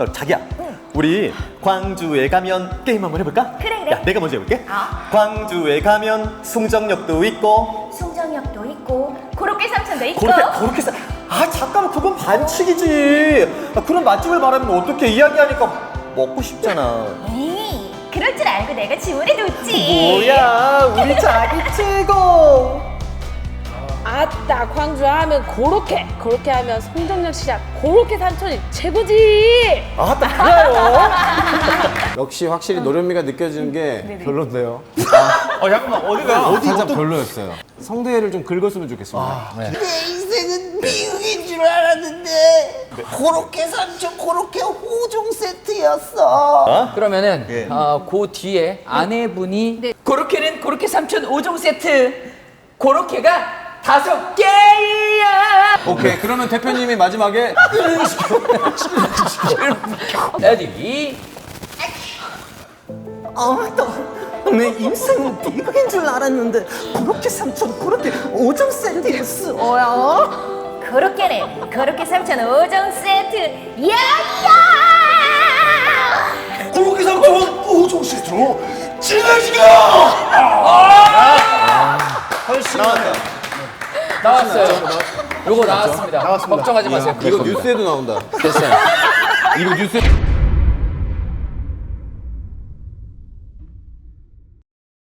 어, 자기야, 우리 광주에 가면 게임 한번 해볼까? 그래, 그래. 야, 내가 먼저 해볼게. 어. 광주에 가면 숭정역도 있고, 송정역도 있고 고로케 삼촌도 있고 그렇게 그렇게 사. 아 잠깐만 그건 반칙이지. 아, 그런 맛집을 말하면 어떻게 이야기하니까 먹고 싶잖아. 에이 그럴 줄 알고 내가 지원해뒀지 뭐야, 우리 자기 최고. 아따 광주 하면 고로케 고로케 하면 송정역 시장 고로케 삼촌이 최고지! 아따 그래요. 역시 확실히 노련미가 느껴지는 게 별론데요. 어 잠깐만. 어디가? 어디 살짝 별로였어요. 성대를 좀 긁었으면 좋겠습니다. 내 인생은 미국인 줄 알았는데 고로케 삼촌 고로케 5종 세트였어. 그러면은 어, 그 뒤에 아내분이 고로케는 고로케 삼촌 5종 세트 고로케가 다섯 개야. 오케이 그러면 대표님이 마지막에 레디. 아나 내 인생은 미국인 줄 알았는데 고로케 삼촌 고로케 5종 세트였어 고로케는 고로케 삼촌 5종 세트. 야야! 고로케 삼촌 5종 세트로 지나시가! 나왔어요. 요거 나왔습니다. 걱정하지 마세요. 이거 뉴스에도 나온다. 됐어요. 이거 뉴스에